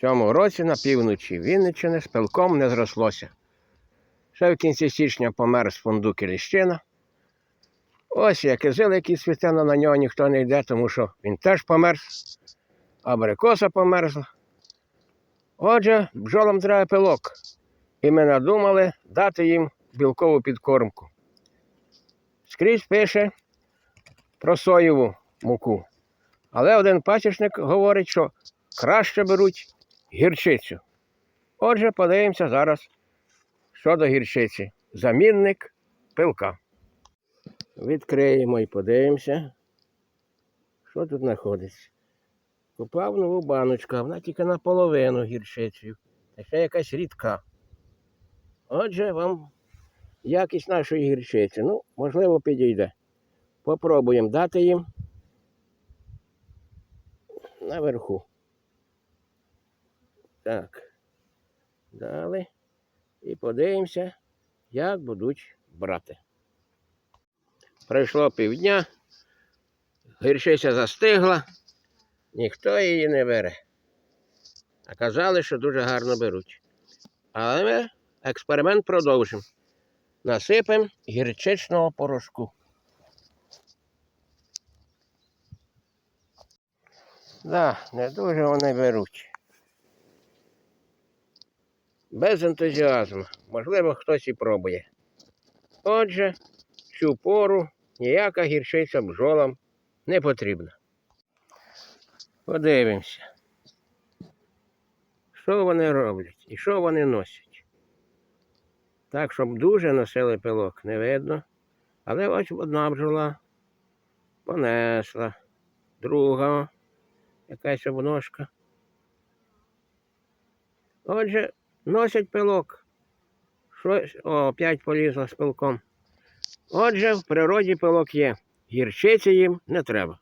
Цьому році на півночі Вінниччини з пилком не зрослося. Ще в кінці січня помер з фундук і ліщина. Ось як і зил, який цвіте, але на нього ніхто не йде, тому що він теж померз, абрикоса померзла. Отже, бджолам треба пилок. І ми надумали дати їм білкову підкормку. Скрізь пише про соєву муку. Але один пасічник говорить, що краще беруть гірчицю. Отже, подивимося зараз щодо гірчиці. Замінник пилка. Відкриємо і подивимося, що тут знаходиться. Купав нову баночку, вона тільки наполовину гірчицею. Та ще якась рідка. Отже, вам якість нашої гірчиці. Ну, можливо, підійде. Попробуємо дати їм наверху. Так. Далі. І подивимося, як будуть брати. Пройшло півдня, гірчиця застигла, ніхто її не бере. А казали, що дуже гарно беруть. Але ми експеримент продовжимо. Насипемо гірчичного порошку. Да, не дуже вони беруть. Без ентузіазму. Можливо, хтось і пробує. Отже, цю пору ніяка гірчиця бджолам не потрібна. Подивимося, що вони роблять і що вони носять. Так, щоб дуже носили пилок, не видно. Але ось одна бджола понесла, друга якась обножка. Отже, носять пилок. Щось, о, опять полізла з пилком. Отже, в природі пилок є. Гірчиці їм не треба.